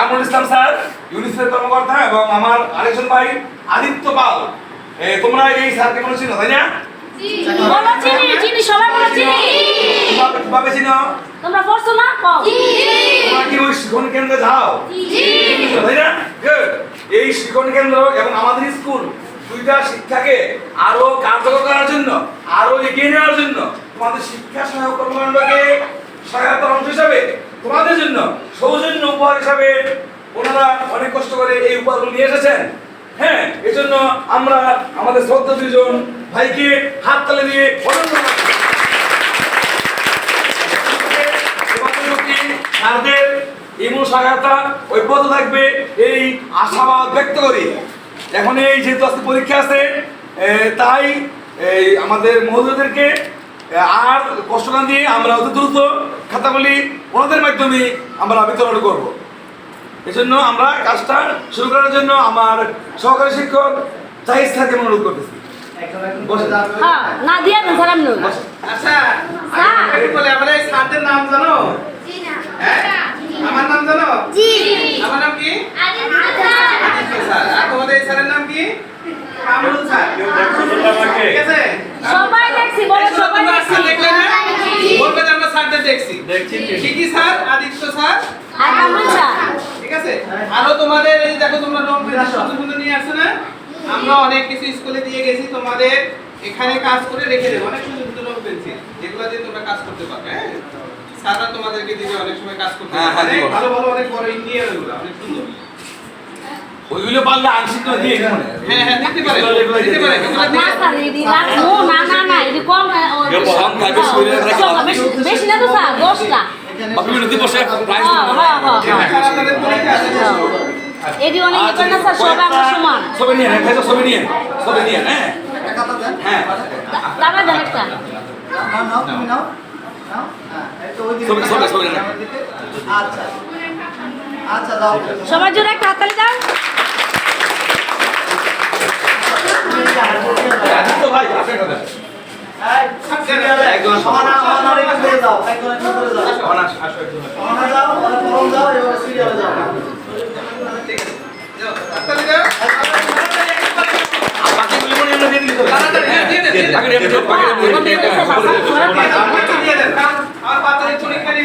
Kamrul Islam sir UNICEF কর্মকর্তা এবং আমার আরেকজন ভাই আদিত্য পাল। তোমরা এই স্যারকে মনে চিনো তাই না? বলো চিনি চিনি সবাই বলো চিনি। কীভাবে কীভাবে চিনো? তোমরা পড়ছো না? তোমরা কি ওই শিক্ষণ কেন্দ্রে যাও? তাই না? এই শিক্ষণ কেন্দ্র এবং আমাদের স্কুল দুইটা শিক্ষাকে আরও কার্যকর করার জন্য আরও এগিয়ে নেওয়ার জন্য তোমাদের শিক্ষা সহায়ক কর্মকাণ্ডকে সহায়তার অংশ হিসাবে তোমাদের জন্য, সৌজন্য উপহার হিসাবে ওনারা অনেক কষ্ট করে এই উপহারগুলো নিয়ে এসেছেন। হ্যাঁ এজন্য আমরা আমাদের শ্রদ্ধা দুজন ভাইকে হাত তালে দিয়ে স্যারদের ইমো সহায়তা ঐক্যবদ্ধ থাকবে এই আশাবাদ ব্যক্ত করি। এখন এই যেহেতু আজকে পরীক্ষা আছে তাই এই আমাদের মহোদয়দেরকে আর কষ্ট না দিয়ে আমরা অতি দ্রুত খাতাগুলি ওনাদের মাধ্যমে আমরা বিতরণ করব। এজন্য আমরা কাজটা শুরু করার জন্য আমার সহকারী শিক্ষক জাহিদ স্যারকে অনুরোধ করতেছি। না দিয়া আচ্ছা স্যার। আগে বলে আমরা এই স্যারদের নাম জানো হ্যাঁ আমার নাম জানো আমার নাম কি আদিত্য স্যার আর তোমাদের এই স্যারের নাম কি কামরুল স্যার ঠিক আছে সবাই দেখছি বলো এই সবাই তোমরা আজকে দেখছি দেখলে না বলবে যে আমরা স্যারদের দেখছি স্যার আদিত্য স্যার? আর কামরুল স্যার ঠিক আছে? আরও তোমাদের এই দেখো তোমরা রং শব্দগুলো নিয়ে আসছো না? আমরা অনেক কিছু স্কুলে দিয়ে গেছি তোমাদের এখানে কাজ করে রেখে দেবো। অনেক সুন্দর সুন্দর রং পেন্সিল যেগুলো দিয়ে তোমরা কাজ করতে পারবে হ্যাঁ? স্যাররা তোমাদেরকে দিবে অনেক সময় কাজ করতে হ্যাঁ, হ্যাঁ, ভালো ভালো অনেক বড় ইন্ডিয়ার ওগুলো অনেক সুন্দর। ওইগুলো পারলে আংশিক দিয়ে হ্যাঁ হ্যাঁ দিতে পারে। দিতে পারে। বেশি- বেশি না তো স্যার দশটা এডি অনেক করে না স্যার সবাই আমরা সমান ছবি নিয়ে ছবি নিয়ে ছবি নিয়ে হ্যাঁ হ্যাঁ দাদা দেন একটা আচ্ছা আচ্ছা দাও সবার জন্য একটা হাততালি দাও একজন অনার্স অনার্স আসো একজন অনার্স যাও পরম যাও এবার সিরিয়ালে যাও ঠিক আছে যাও তাড়াতাড়ি যাও বাকিগুলো মনে হয় দিয়ে দিলি তো তাড়াতাড়ি দিয়ে দে। দিয়ে দে বাকিগুলো দিয়ে দে আর পাতা চুরি করে